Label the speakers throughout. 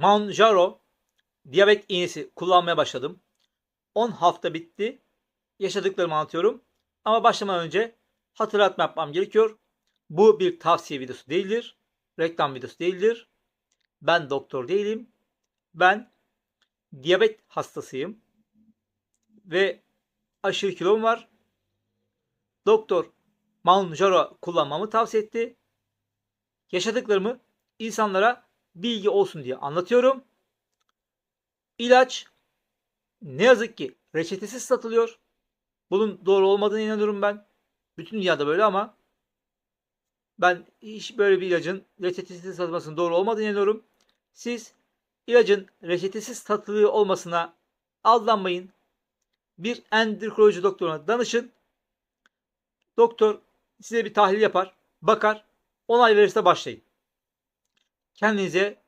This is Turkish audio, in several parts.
Speaker 1: Manjaro diyabet iğnesi kullanmaya başladım. 10 hafta bitti. Yaşadıklarımı anlatıyorum. Ama başlamadan önce hatırlatma yapmam gerekiyor. Bu bir tavsiye videosu değildir. Reklam videosu değildir. Ben doktor değilim. Ben diyabet hastasıyım. Ve aşırı kilom var. Doktor Manjaro kullanmamı tavsiye etti. Yaşadıklarımı insanlara bilgi olsun diye anlatıyorum. İlaç ne yazık ki reçetesiz satılıyor. Bunun doğru olmadığına inanıyorum ben. Bütün dünyada böyle ama ben hiç böyle bir ilacın reçetesiz satılmasının doğru olmadığına inanıyorum. Siz ilacın reçetesiz satılığı olmasına aldanmayın. Bir endokrinoloji doktoruna danışın. Doktor size bir tahlil yapar, bakar, onay verirse başlayın. Kendinize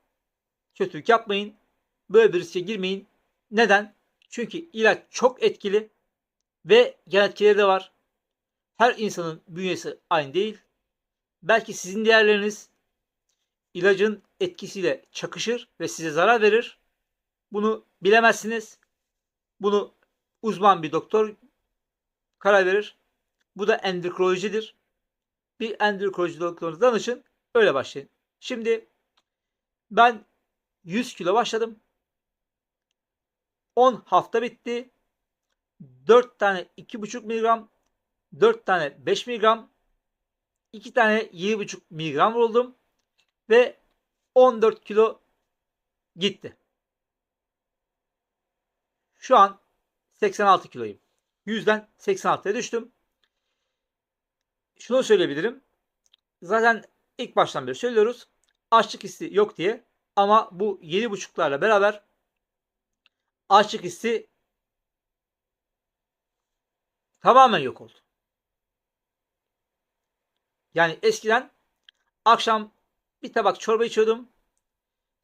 Speaker 1: kötülük yapmayın. Böyle bir riske girmeyin. Neden? Çünkü ilaç çok etkili ve yan etkileri de var. Her insanın bünyesi aynı değil. Belki sizin değerleriniz ilacın etkisiyle çakışır ve size zarar verir. Bunu bilemezsiniz. Bunu uzman bir doktor karar verir. Bu da endokrinolojidir. Bir endokrinoloji doktoruna danışın. Öyle başlayın. Şimdi ben 100 kilo başladım. 10 hafta bitti. 4 tane 2,5 miligram, 4 tane 5 miligram, 2 tane 7,5 miligram oldum ve 14 kilo gitti. Şu an 86 kiloyum. 100'den 86'ya düştüm. Şunu söyleyebilirim. Zaten ilk baştan beri söylüyoruz. Açlık hissi yok diye. Ama bu 7,5'larla beraber açlık hissi tamamen yok oldu. Yani eskiden akşam bir tabak çorba içiyordum.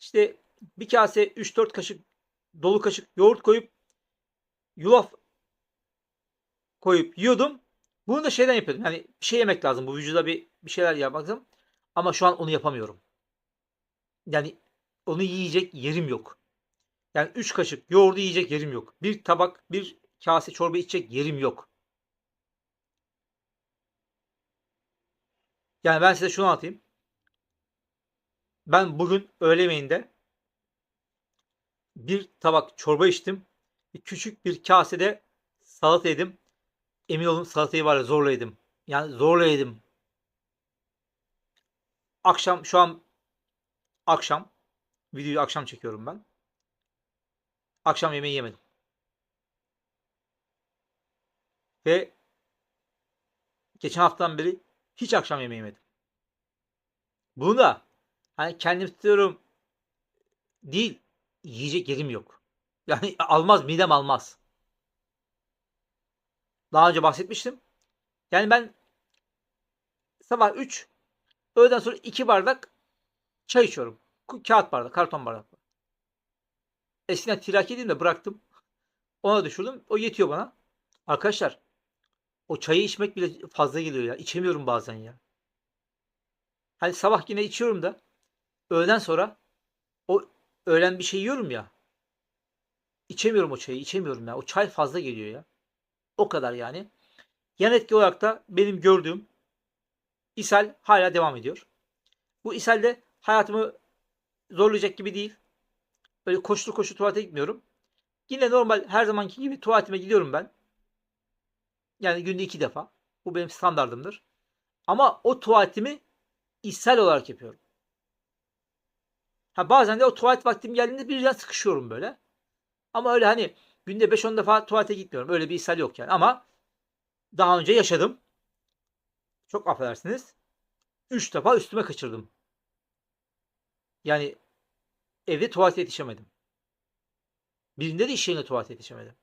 Speaker 1: İşte bir kase 3-4 kaşık dolu kaşık yoğurt koyup yulaf koyup yiyordum. Bunu da şeyden yapıyordum. Yani bir şey yemek lazım. Bu vücuda bir, bir şeyler yapmak lazım. Ama şu an onu yapamıyorum. Yani onu yiyecek yerim yok. Yani 3 kaşık yoğurdu yiyecek yerim yok. Bir tabak, bir kase çorba içecek yerim yok. Yani ben size şunu anlatayım. Ben bugün öğle yemeğinde bir tabak çorba içtim. Küçük bir kasede salata yedim. Emin olun salatayı var ya zorla yedim. Yani zorla yedim. Akşam şu an akşam videoyu akşam çekiyorum ben. Akşam yemeği yemedim. Ve geçen haftadan beri hiç akşam yemeği yemedim. Bunu da hani kendim tutuyorum değil yiyecek yerim yok. Yani almaz midem almaz. Daha önce bahsetmiştim. Yani ben sabah 3 öğleden sonra 2 bardak çay içiyorum. Kağıt bardak, karton bardak. Eskiden tiraki edeyim de bıraktım. Ona düşürdüm. O yetiyor bana. Arkadaşlar o çayı içmek bile fazla geliyor ya. İçemiyorum bazen ya. Hani sabah yine içiyorum da öğleden sonra o öğlen bir şey yiyorum ya. İçemiyorum o çayı. içemiyorum ya. O çay fazla geliyor ya. O kadar yani. Yan etki olarak da benim gördüğüm ishal hala devam ediyor. Bu ishal de hayatımı zorlayacak gibi değil. Böyle koştu koşu tuvalete gitmiyorum. Yine normal her zamanki gibi tuvaletime gidiyorum ben. Yani günde iki defa. Bu benim standardımdır. Ama o tuvaletimi ishal olarak yapıyorum. Ha bazen de o tuvalet vaktim geldiğinde birden sıkışıyorum böyle. Ama öyle hani günde 5-10 defa tuvalete gitmiyorum. Öyle bir ishal yok yani. Ama daha önce yaşadım. Çok affedersiniz. 3 defa üstüme kaçırdım. Yani evde tuvalete yetişemedim. Birinde de iş yerinde tuvalete yetişemedim.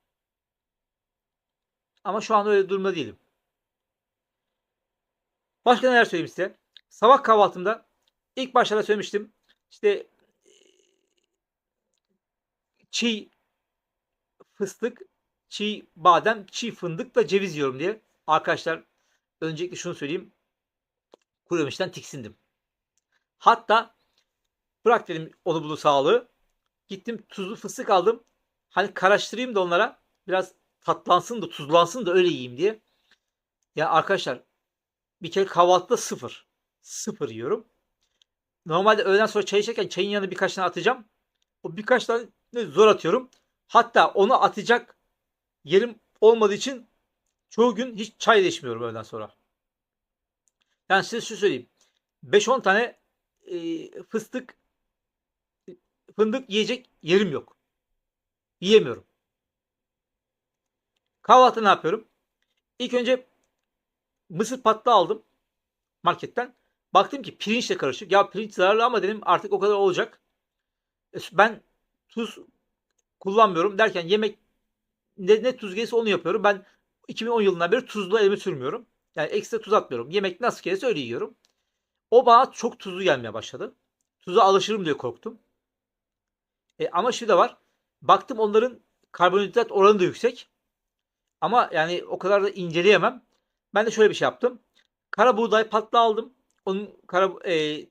Speaker 1: Ama şu an öyle durumda değilim. Başka neler söyleyeyim size? Sabah kahvaltımda ilk başlarda söylemiştim. İşte çiğ fıstık, çiğ badem, çiğ fındıkla ceviz yiyorum diye. Arkadaşlar öncelikle şunu söyleyeyim. Kuru tiksindim. Hatta bırak dedim onu bunu sağlığı. Gittim tuzlu fıstık aldım. Hani karıştırayım da onlara biraz tatlansın da tuzlansın da öyle yiyeyim diye. Ya arkadaşlar bir kere kahvaltıda sıfır. Sıfır yiyorum. Normalde öğleden sonra çay içerken çayın yanına birkaç tane atacağım. O birkaç tane zor atıyorum. Hatta onu atacak yerim olmadığı için çoğu gün hiç çay da içmiyorum öğleden sonra. Yani size şu söyleyeyim. 5-10 tane e, fıstık fındık yiyecek yerim yok. Yiyemiyorum. Kahvaltı ne yapıyorum? İlk önce mısır patlı aldım marketten. Baktım ki pirinçle karışık. Ya pirinç zararlı ama dedim artık o kadar olacak. E, Ben tuz kullanmıyorum derken yemek ne, ne tuz gelirse onu yapıyorum. Ben 2010 yılından beri tuzlu elimi sürmüyorum. Yani ekstra tuz atmıyorum. Yemek nasıl gelirse öyle yiyorum. O bana çok tuzlu gelmeye başladı. Tuza alışırım diye korktum. E, ama şu da var. Baktım onların karbonhidrat oranı da yüksek. Ama yani o kadar da inceleyemem. Ben de şöyle bir şey yaptım. Kara buğday patlı aldım. Onun kara, e,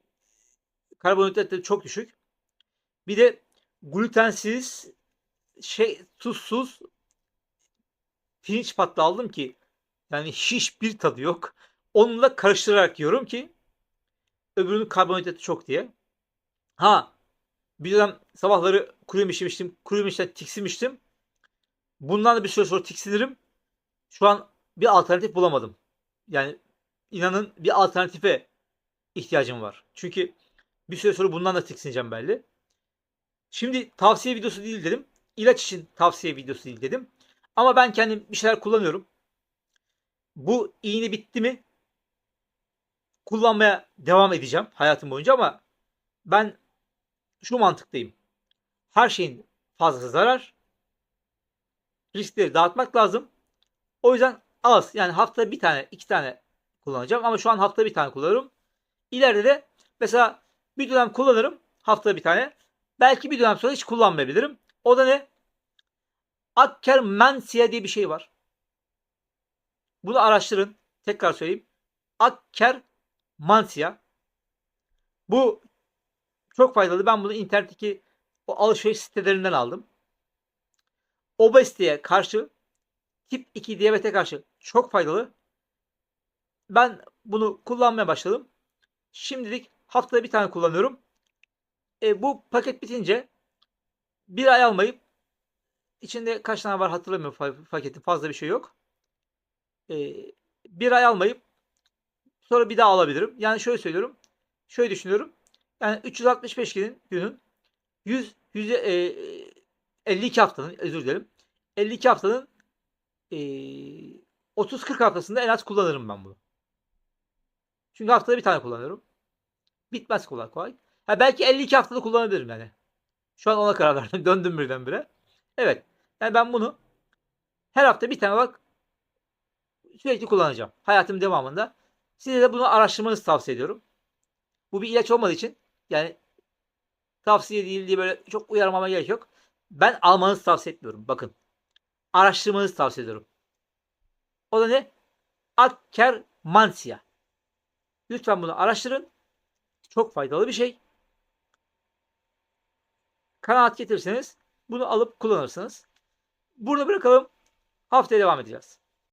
Speaker 1: karbonhidratları çok düşük. Bir de glutensiz şey tuzsuz pirinç patlı aldım ki yani hiçbir tadı yok. Onunla karıştırarak yiyorum ki öbürünün karbonhidratı çok diye. Ha bir dönem sabahları kuru yemiş yemiştim. Kuru yemişten tiksinmiştim. Bundan da bir süre sonra tiksinirim. Şu an bir alternatif bulamadım. Yani inanın bir alternatife ihtiyacım var. Çünkü bir süre sonra bundan da tiksineceğim belli. Şimdi tavsiye videosu değil dedim. İlaç için tavsiye videosu değil dedim. Ama ben kendim bir şeyler kullanıyorum. Bu iğne bitti mi kullanmaya devam edeceğim hayatım boyunca ama ben şu mantıktayım. Her şeyin fazlası zarar. Riskleri dağıtmak lazım. O yüzden az yani haftada bir tane iki tane kullanacağım ama şu an haftada bir tane kullanıyorum. İleride de mesela bir dönem kullanırım haftada bir tane. Belki bir dönem sonra hiç kullanmayabilirim. O da ne? Akkermansia diye bir şey var. Bunu araştırın. Tekrar söyleyeyim. Akkermansia. Bu çok faydalı. Ben bunu internetteki o alışveriş sitelerinden aldım. Obeziteye karşı tip 2 diyabete karşı çok faydalı. Ben bunu kullanmaya başladım. Şimdilik haftada bir tane kullanıyorum. E, bu paket bitince bir ay almayıp içinde kaç tane var hatırlamıyorum paketin fazla bir şey yok. E, bir ay almayıp sonra bir daha alabilirim. Yani şöyle söylüyorum. Şöyle düşünüyorum. Yani 365 günün günün 100 100 e, 52 haftanın özür dilerim. 52 haftanın e, 30-40 haftasında en az kullanırım ben bunu. Çünkü haftada bir tane kullanıyorum. Bitmez kolay kolay. Ha belki 52 haftada kullanabilirim yani. Şu an ona karar verdim. Döndüm birdenbire. Evet. Yani ben bunu her hafta bir tane olarak sürekli kullanacağım. Hayatım devamında. Size de bunu araştırmanızı tavsiye ediyorum. Bu bir ilaç olmadığı için yani tavsiye değil diye böyle çok uyarmama gerek yok. Ben almanızı tavsiye etmiyorum. Bakın. Araştırmanızı tavsiye ediyorum. O da ne? Akkermansia. Lütfen bunu araştırın. Çok faydalı bir şey. Kanaat getirirseniz bunu alıp kullanırsınız. Burada bırakalım. Haftaya devam edeceğiz.